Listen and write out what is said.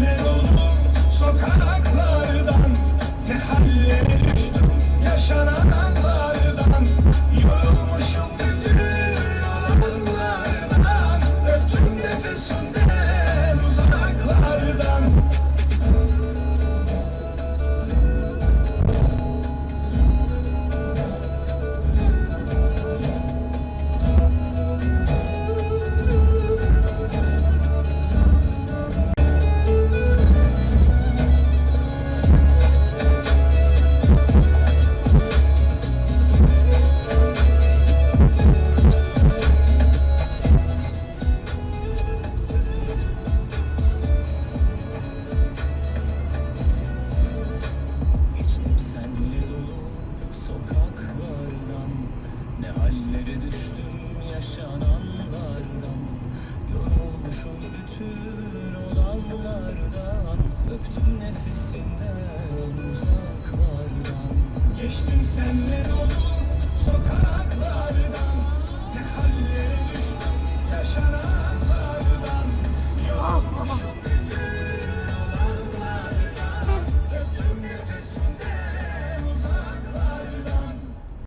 Neşe olur sokaklardan düştüm yaşananlardan. Yorulmuşum bütün olanlardan Öptüm nefesinden uzaklardan. Geçtim senle dolu